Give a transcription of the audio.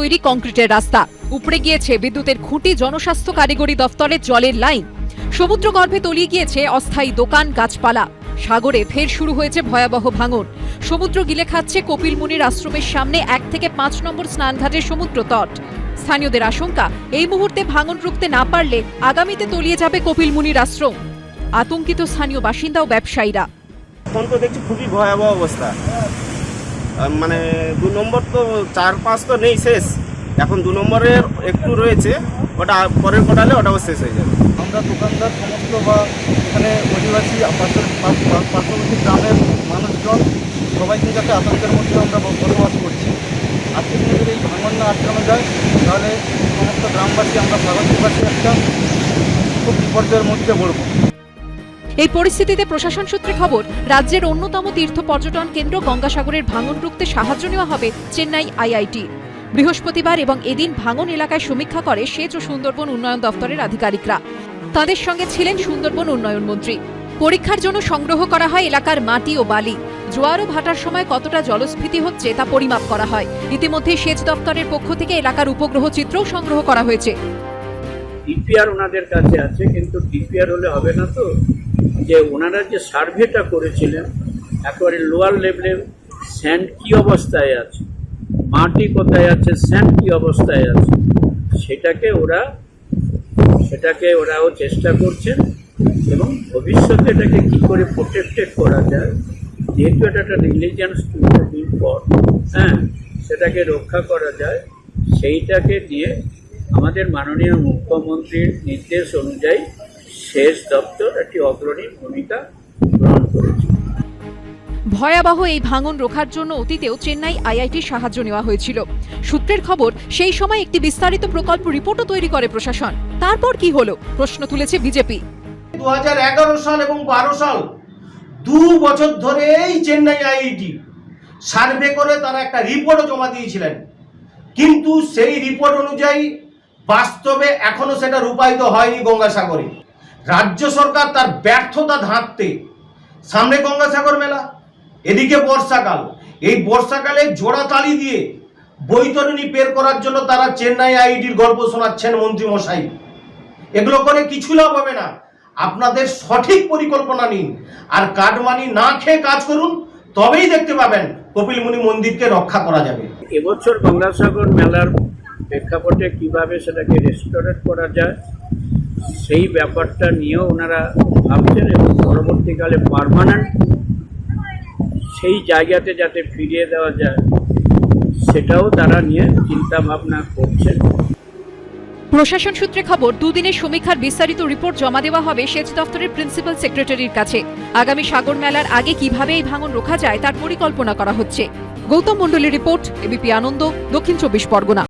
তৈরি কংক্রিটের রাস্তা। উপড়ে গিয়েছে বিদ্যুতের খুঁটি, জনস্বাস্থ্য কারিগরি দফতরের জলের লাইন। সমুদ্রগর্ভে তলিয়ে গিয়েছে অস্থায়ী দোকান, গাছপালা। সাগরে ফের শুরু হয়েছে ভয়াবহ ভাঙন। সমুদ্র গিলে খাচ্ছে কপিল মুনির আশ্রমের সামনে এক থেকে পাঁচ নম্বর স্নানঘাটের সমুদ্র তট। স্থানীয়দের আশঙ্কা, এই মুহূর্তে ভাঙন রুখতে না পারলে আগামীতে তলিয়ে যাবে কপিল মুনির আশ্রম। আতঙ্কিত স্থানীয় বাসিন্দা ও ব্যবসায়ীরা দেখছি খুবই ভয়াবহ অবস্থা। মানে দু নম্বর তো চার পাঁচ তো নেই, শেষ। এখন দু নম্বরের একটু রয়েছে, ওটা পরের কোটালে ওটাও শেষ হয়ে যাবে। আমরা দোকানদার সমস্ত বা এখানে অধিবাসী পার্শ্ববর্তী গ্রামের মানুষজন সবাই কিন্তু একটা আতঙ্কের মধ্যে আমরা বসবাস করছি। আজকে দিনে যদি এই ভাঙন না আটকানো যায়, তাহলে সমস্ত গ্রামবাসী, আমরা ভারতবাসী একটা খুব বিপর্যয়ের মধ্যে পড়ব। এই পরিস্থিতিতে প্রশাসন সূত্রে খবর, রাজ্যের অন্যতম তীর্থ পর্যটন কেন্দ্র গঙ্গাসাগরের ভাঙন রুখতে সাহায্য নেওয়া হবে চেন্নাই আইআইটি। বৃহস্পতিবার এবং এদিন ভাঙন এলাকায় সমীক্ষা করে সেচ ও সুন্দরবন উন্নয়ন দফতরের আধিকারিকরা। তাদের সঙ্গে ছিলেন সুন্দরবন উন্নয়ন মন্ত্রী। পরীক্ষার জন্য সংগ্রহ করা হয় এলাকার মাটি ও বালি। জোয়ার ও ভাটার সময় কতটা জলস্ফীতি হচ্ছে তা পরিমাপ করা হয়। ইতিমধ্যে সেচ দপ্তরের পক্ষ থেকে এলাকার উপগ্রহ চিত্রও সংগ্রহ করা হয়েছে। ডিপিআর ওনাদের কাছে আছে, কিন্তু ডিপিআর হলে হবে না তো? যে ওনারা যে সার্ভেটা করেছিলেন, একেবারে লোয়ার লেভেলে স্যান্ড কী অবস্থায় আছে, মাটি কোথায় আছে স্যান্ড কী অবস্থায় আছে, সেটাকে ওরা, সেটাকে ওরাও চেষ্টা করছেন এবং ভবিষ্যতে এটাকে কী করে প্রোটেক্টেড করা যায়, যেহেতু এটা একটা রিলিজিয়ান পর হ্যাঁ সেটাকে রক্ষা করা যায়, সেইটাকে নিয়ে আমাদের মাননীয় মুখ্যমন্ত্রীর নির্দেশ অনুযায়ী সেচ দপ্তর একটি অগ্রণী ভূমিকা গ্রহণ করেছে। ভয়াবহ এই ভাঙন রোখার জন্য অতীতেও চেন্নাই আইআইটির সাহায্য নেওয়া হয়েছিল। সূত্রের খবর সেই সময় একটি বিস্তারিত প্রকল্প রিপোর্টও তৈরি করে প্রশাসন। তারপর কি হলো? প্রশ্ন তুলেছে বিজেপি। দুহাজার এগারো সাল এবং বারো সাল দু বছর ধরে এই চেন্নাই আইআইটি সার্ভে করে তারা একটা রিপোর্টও জমা দিয়েছিলেন। কিন্তু সেই রিপোর্ট অনুযায়ী বাস্তবে এখনও সেটা রূপায়িত হয়নি গঙ্গাসাগরে। রাজ্য সরকার তার ব্যর্থতা ঢাকতে সামনে গঙ্গাসাগর মেলা, এদিকে বর্ষাকাল। এই বর্ষাকালে জোড়া তালি দিয়ে বৈতরণী পের করার জন্য তারা চেন্নাই আইডির গল্প শোনাচ্ছেন মন্ত্রী মশাই। এগুলো করে কিছু লাভ হবে না। আপনাদের সঠিক পরিকল্পনা নিন। আর কাটমানি না খেয়ে কাজ করুন, তবেই দেখতে পাবেন কপিলমুনি মন্দিরকে রক্ষা করা যাবে। এবছর গঙ্গাসাগর মেলার প্রেক্ষাপটে কীভাবে সেটাকে রেস্টোরেট করা যায় সেই ব্যাপারটা নিয়েও ওনারা ভাবছেন এবং পরবর্তীকালে পারমানেন্ট সেই জায়গাতে যাতে ফিরিয়ে দেওয়া যায়, সেটাও তারা নিয়ে চিন্তা ভাবনা করছেন। প্রশাসন সূত্রে খবর, দুদিনের সমীক্ষার বিস্তারিত রিপোর্ট জমা দেওয়া হবে সেচ দফতরের প্রিন্সিপাল সেক্রেটারির কাছে। আগামী সাগর মেলার আগে কীভাবে এই ভাঙন রোখা যায় তার পরিকল্পনা করা হচ্ছে। গৌতম মণ্ডলের রিপোর্ট, এবিপি আনন্দ, দক্ষিণ চব্বিশ পরগনা।